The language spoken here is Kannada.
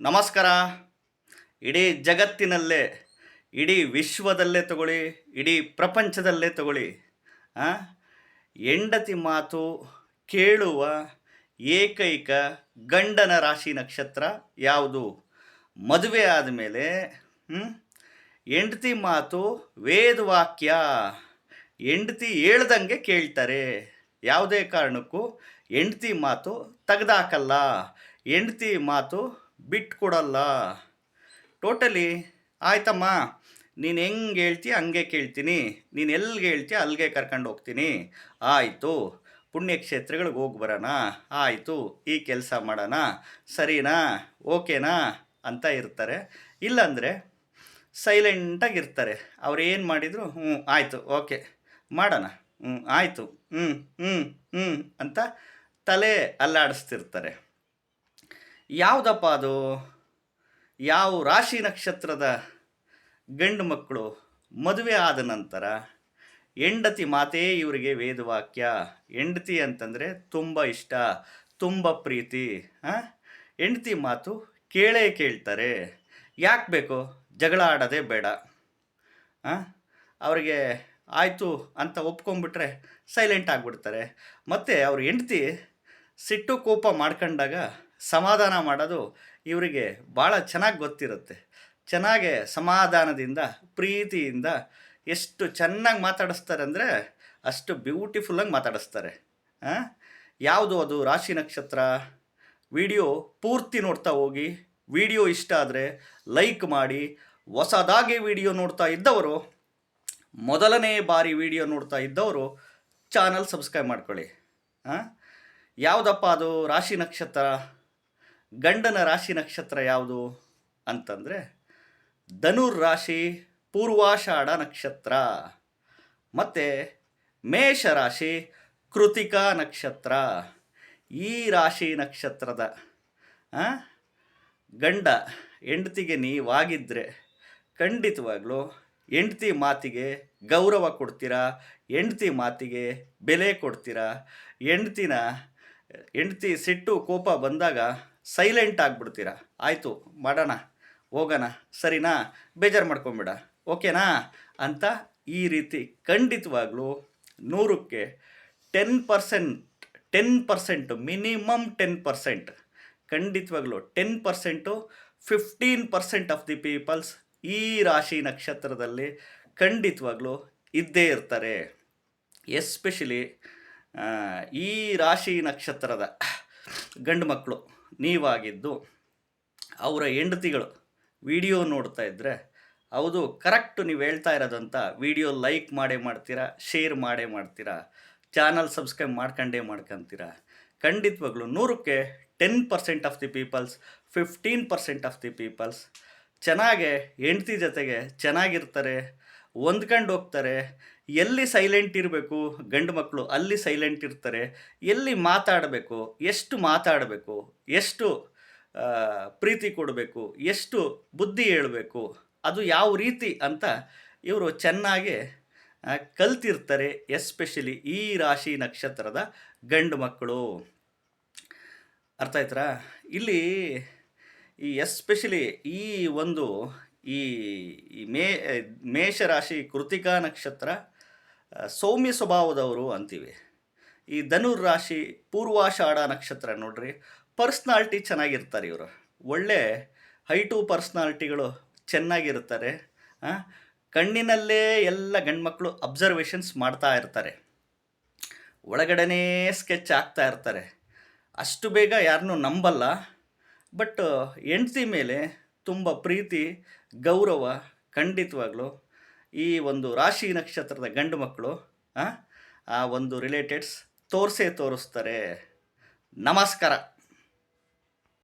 ನಮಸ್ಕಾರ. ಇಡೀ ಜಗತ್ತಿನಲ್ಲೇ, ಇಡೀ ವಿಶ್ವದಲ್ಲೇ ತಗೊಳ್ಳಿ, ಇಡೀ ಪ್ರಪಂಚದಲ್ಲೇ ತಗೊಳ್ಳಿ? ಹೆಂಡತಿ ಮಾತು ಕೇಳುವ ಏಕೈಕ ಗಂಡನ ರಾಶಿ ನಕ್ಷತ್ರ ಯಾವುದು? ಮದುವೆ ಆದಮೇಲೆ ಹೆಂಡತಿ ಮಾತು ವೇದವಾಕ್ಯ. ಹೆಂಡತಿ ಹೇಳ್ದಂಗೆ ಕೇಳ್ತಾರೆ. ಯಾವುದೇ ಕಾರಣಕ್ಕೂ ಹೆಂಡತಿ ಮಾತು ತೆಗೆದಾಕಲ್ಲ. ಹೆಂಡತಿ ಮಾತು ಬಿಟ್ಕೊಡಲ್ಲ ಟೋಟಲಿ ಆಯ್ತಮ್ಮ. ನೀನು ಹೆಂಗೆ ಹೇಳ್ತೀಯ ಹಂಗೆ ಕೇಳ್ತೀನಿ. ನೀನು ಎಲ್ಲಿಗೆ ಹೇಳ್ತೀಯ ಅಲ್ಲಿಗೆ ಕರ್ಕೊಂಡು ಹೋಗ್ತೀನಿ. ಆಯಿತು. ಪುಣ್ಯಕ್ಷೇತ್ರಗಳಿಗೆ ಹೋಗಿ ಬರೋಣ. ಆಯಿತು. ಈ ಕೆಲಸ ಮಾಡೋಣ. ಸರಿನಾ? ಓಕೆನಾ? ಅಂತ ಇರ್ತಾರೆ. ಇಲ್ಲಾಂದರೆ ಸೈಲೆಂಟಾಗಿ ಇರ್ತಾರೆ. ಅವ್ರು ಏನು ಮಾಡಿದರು ಹ್ಞೂ ಆಯಿತು, ಓಕೆ. ಮಾಡೋಣ. ಹ್ಞೂ ಆಯಿತು. ಹ್ಞೂ ಹ್ಞೂ ಹ್ಞೂ ಅಂತ ತಲೆ ಅಲ್ಲಾಡಿಸ್ತಿರ್ತಾರೆ. ಯಾವುದಪ್ಪ ಅದು? ಯಾವ ರಾಶಿ ನಕ್ಷತ್ರದ ಗಂಡು ಮಕ್ಕಳು ಮದುವೆ ಆದ ನಂತರ ಹೆಂಡತಿ ಮಾತೇ ಇವರಿಗೆ ವೇದವಾಕ್ಯ. ಹೆಂಡತಿ ಅಂತಂದರೆ ತುಂಬ ಇಷ್ಟ, ತುಂಬ ಪ್ರೀತಿ ಹಾಂ ಹೆಂಡತಿ ಮಾತು ಕೇಳೇ ಕೇಳ್ತಾರೆ. ಯಾಕೆ ಬೇಕು? ಜಗಳ ಆಡೋದೇ ಬೇಡ. ಹಾಂ ಅವರಿಗೆ ಆಯಿತು ಅಂತ ಒಪ್ಕೊಂಡ್ಬಿಟ್ರೆ ಸೈಲೆಂಟ್ ಆಗಿಬಿಡ್ತಾರೆ. ಮತ್ತು ಅವ್ರ ಹೆಂಡತಿ ಸಿಟ್ಟು ಕೋಪ ಮಾಡ್ಕೊಂಡಾಗ ಸಮಾಧಾನ ಮಾಡೋದು ಇವರಿಗೆ ಭಾಳ ಚೆನ್ನಾಗಿ ಗೊತ್ತಿರುತ್ತೆ. ಚೆನ್ನಾಗೆ ಸಮಾಧಾನದಿಂದ, ಪ್ರೀತಿಯಿಂದ ಎಷ್ಟು ಚೆನ್ನಾಗಿ ಮಾತಾಡಿಸ್ತಾರೆ ಅಂದರೆ ಅಷ್ಟು ಬ್ಯೂಟಿಫುಲ್ಲಾಗಿ ಮಾತಾಡಿಸ್ತಾರೆ. ಯಾವುದು ಅದು ರಾಶಿ ನಕ್ಷತ್ರ? ವಿಡಿಯೋ ಪೂರ್ತಿ ನೋಡ್ತಾ ಹೋಗಿ, ವಿಡಿಯೋ ಇಷ್ಟ ಆದರೆ ಲೈಕ್ ಮಾಡಿ, ಹೊಸದಾಗಿ ವಿಡಿಯೋ ನೋಡ್ತಾ ಇದ್ದವರು, ಮೊದಲನೇ ಬಾರಿ ವಿಡಿಯೋ ನೋಡ್ತಾ ಇದ್ದವರು ಚಾನಲ್ ಸಬ್ಸ್ಕ್ರೈಬ್ ಮಾಡ್ಕೊಳ್ಳಿ. ಯಾವುದಪ್ಪ ಅದು ರಾಶಿ ನಕ್ಷತ್ರ? ಗಂಡನ ರಾಶಿ ನಕ್ಷತ್ರ ಯಾವುದು ಅಂತಂದರೆ ಧನುರ್ ರಾಶಿ, ಪೂರ್ವಾಷಾಢ ನಕ್ಷತ್ರ. ಮತ್ತು ಮೇಷ ರಾಶಿ, ಕೃತಿಕಾ ನಕ್ಷತ್ರ. ಈ ರಾಶಿ ನಕ್ಷತ್ರದ ಗಂಡ ಹೆಂಡತಿಗೆ ನೀವಾಗಿದ್ದರೆ ಖಂಡಿತವಾಗ್ಲೂ ಹೆಂಡತಿ ಮಾತಿಗೆ ಗೌರವ ಕೊಡ್ತೀರಾ, ಹೆಂಡತಿ ಮಾತಿಗೆ ಬೆಲೆ ಕೊಡ್ತೀರಾ, ಹೆಂಡ್ತಿನ, ಹೆಂಡತಿ ಸಿಟ್ಟು ಕೋಪ ಬಂದಾಗ ಸೈಲೆಂಟ್ ಆಗಿಬಿಡ್ತೀರಾ? ಆಯಿತು, ಮಾಡೋಣ, ಹೋಗೋಣ, ಸರಿನಾ? ಬೇಜಾರು ಮಾಡ್ಕೊಂಬೇಡ, ಓಕೆನಾ? ಅಂತ ಈ ರೀತಿ ಖಂಡಿತವಾಗ್ಲೂ ನೂರಕ್ಕೆ ten percent, ten percent, minimum ten percent, ಖಂಡಿತವಾಗ್ಲೂ ten percent, fifteen percent of the peoples ಈ ರಾಶಿ ನಕ್ಷತ್ರದಲ್ಲಿ ಖಂಡಿತವಾಗ್ಲೂ ಇದ್ದೇ ಇರ್ತಾರೆ. ಎಸ್ಪೆಷಲಿ ಈ ರಾಶಿ ನಕ್ಷತ್ರದ ಗಂಡು ಮಕ್ಕಳು. ನೀವಾಗಿದ್ದು. ಅವರ ಹೆಂಡತಿಗಳು ವಿಡಿಯೋ ನೋಡ್ತಾ ಇದ್ದರೆ ಹೌದು, ಕರೆಕ್ಟ್ ನೀವು ಹೇಳ್ತಾ ಇರೋದಂತ ವಿಡಿಯೋ ಲೈಕ್ ಮಾಡೇ ಮಾಡ್ತೀರಾ, ಶೇರ್ ಮಾಡೇ ಮಾಡ್ತೀರಾ, ಚಾನಲ್ ಸಬ್ಸ್ಕ್ರೈಬ್ ಮಾಡ್ಕೊಂಡೇ ಮಾಡ್ಕೊತೀರಾ? ಖಂಡಿತವಾಗ್ಲೂ ನೂರಕ್ಕೆ ten percent of the peoples, fifteen percent of the peoples ಚೆನ್ನಾಗೆ ಹೆಂಡ್ತಿ ಜೊತೆಗೆ ಚೆನ್ನಾಗಿರ್ತಾರೆ, ಹೊಂದ್ಕೊಂಡು ಹೋಗ್ತಾರೆ ಎಲ್ಲಿ ಸೈಲೆಂಟ್ ಇರಬೇಕು, ಗಂಡು ಮಕ್ಕಳು ಅಲ್ಲಿ ಸೈಲೆಂಟ್ ಇರ್ತಾರೆ, ಎಲ್ಲಿ ಮಾತಾಡಬೇಕು, ಎಷ್ಟು ಮಾತಾಡಬೇಕು, ಎಷ್ಟು ಪ್ರೀತಿ ಕೊಡಬೇಕು, ಎಷ್ಟು ಬುದ್ಧಿ ಹೇಳಬೇಕು, ಅದು ಯಾವ ರೀತಿ ಅಂತ ಇವರು ಚೆನ್ನಾಗಿ ಕಲ್ತಿರ್ತಾರೆ ಎಸ್ಪೆಷಲಿ ಈ ರಾಶಿ ನಕ್ಷತ್ರದ ಗಂಡು ಮಕ್ಕಳು. ಅರ್ಥ ಆಯ್ತರಾ? ಇಲ್ಲಿ ಈ ಎಸ್ಪೆಷಲಿ ಈ ಒಂದು ಈ ಮೇ ಮೇಷರಾಶಿ ಕೃತಿಕಾ ನಕ್ಷತ್ರ ಸೌಮ್ಯ ಸ್ವಭಾವದವರು ಅಂತೀವಿ. ಈ ಧನುರ್ ರಾಶಿ, ಪೂರ್ವಾಷಾಢ ನಕ್ಷತ್ರ ನೋಡ್ರಿ, ಪರ್ಸ್ನಾಲ್ಟಿ ಚೆನ್ನಾಗಿರ್ತಾರೆ ಇವರು. ಒಳ್ಳೆ ಹೈಟು ಪರ್ಸ್ನಾಲ್ಟಿಗಳು ಚೆನ್ನಾಗಿರ್ತಾರೆ. ಕಣ್ಣಿನಲ್ಲೇ ಎಲ್ಲ ಗಂಡ್ಮಕ್ಳು ಅಬ್ಸರ್ವೇಷನ್ಸ್ ಮಾಡ್ತಾ ಇರ್ತಾರೆ. ಒಳಗಡೆನೇ ಸ್ಕೆಚ್ ಆಗ್ತಾ ಇರ್ತಾರೆ. ಅಷ್ಟು ಬೇಗ ಯಾರನ್ನೂ ನಂಬಲ್ಲ. ಬಟ್, ಹೆಂಡ್ತಿ ಮೇಲೆ ತುಂಬ ಪ್ರೀತಿ, ಗೌರವ, ಖಂಡಿತವಾಗ್ಲೂ ಈ ಒಂದು ರಾಶಿ ನಕ್ಷತ್ರದ ಗಂಡು ಮಕ್ಕಳು ಆ, ಒಂದು ರಿಲೇಟೆಡ್ಸ್ ತೋರಿಸೇ ತೋರಿಸ್ತಾರೆ. ನಮಸ್ಕಾರ.